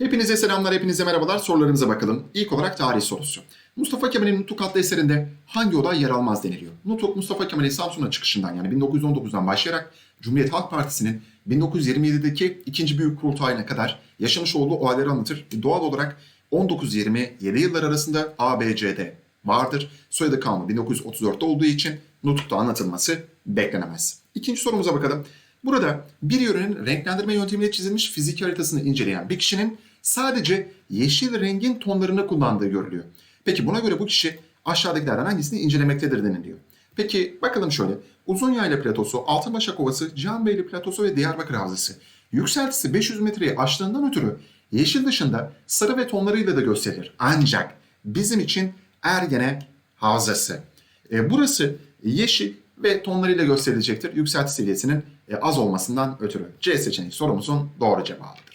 Hepinize selamlar, hepinize merhabalar. Sorularımıza bakalım. İlk olarak tarih sorusu. Mustafa Kemal'in Nutuk adlı eserinde hangi olay yer almaz deniliyor? Nutuk, Mustafa Kemal'in Samsun'a çıkışından yani 1919'dan başlayarak Cumhuriyet Halk Partisi'nin 1927'deki ikinci büyük kurultayına kadar yaşamış olduğu olayları anlatır. Ve Doğal olarak 19-27 yıllar arasında ABCD vardır. Soyadı kalma 1934'te olduğu için Nutuk'ta anlatılması beklenemez. İkinci sorumuza bakalım. Burada bir yörenin renklendirme yöntemiyle çizilmiş fiziki haritasını inceleyen bir kişinin sadece yeşil rengin tonlarını kullandığı görülüyor. Peki buna göre bu kişi aşağıdakilerden hangisini incelemektedir deniliyor. Peki bakalım şöyle. Uzunyayla platosu, Altınbaşak Ovası, Cihanbeyli platosu ve Diyarbakır Havzası. Yükseltisi 500 metreyi aştığından ötürü yeşil dışında sarı ve tonlarıyla da gösterilir. Ancak bizim için Ergene Havzası. E, burası yeşil ve tonlarıyla gösterilecektir. Yükselti seviyesinin e, az olmasından ötürü. C seçeneği sorumuzun doğru cevabıdır.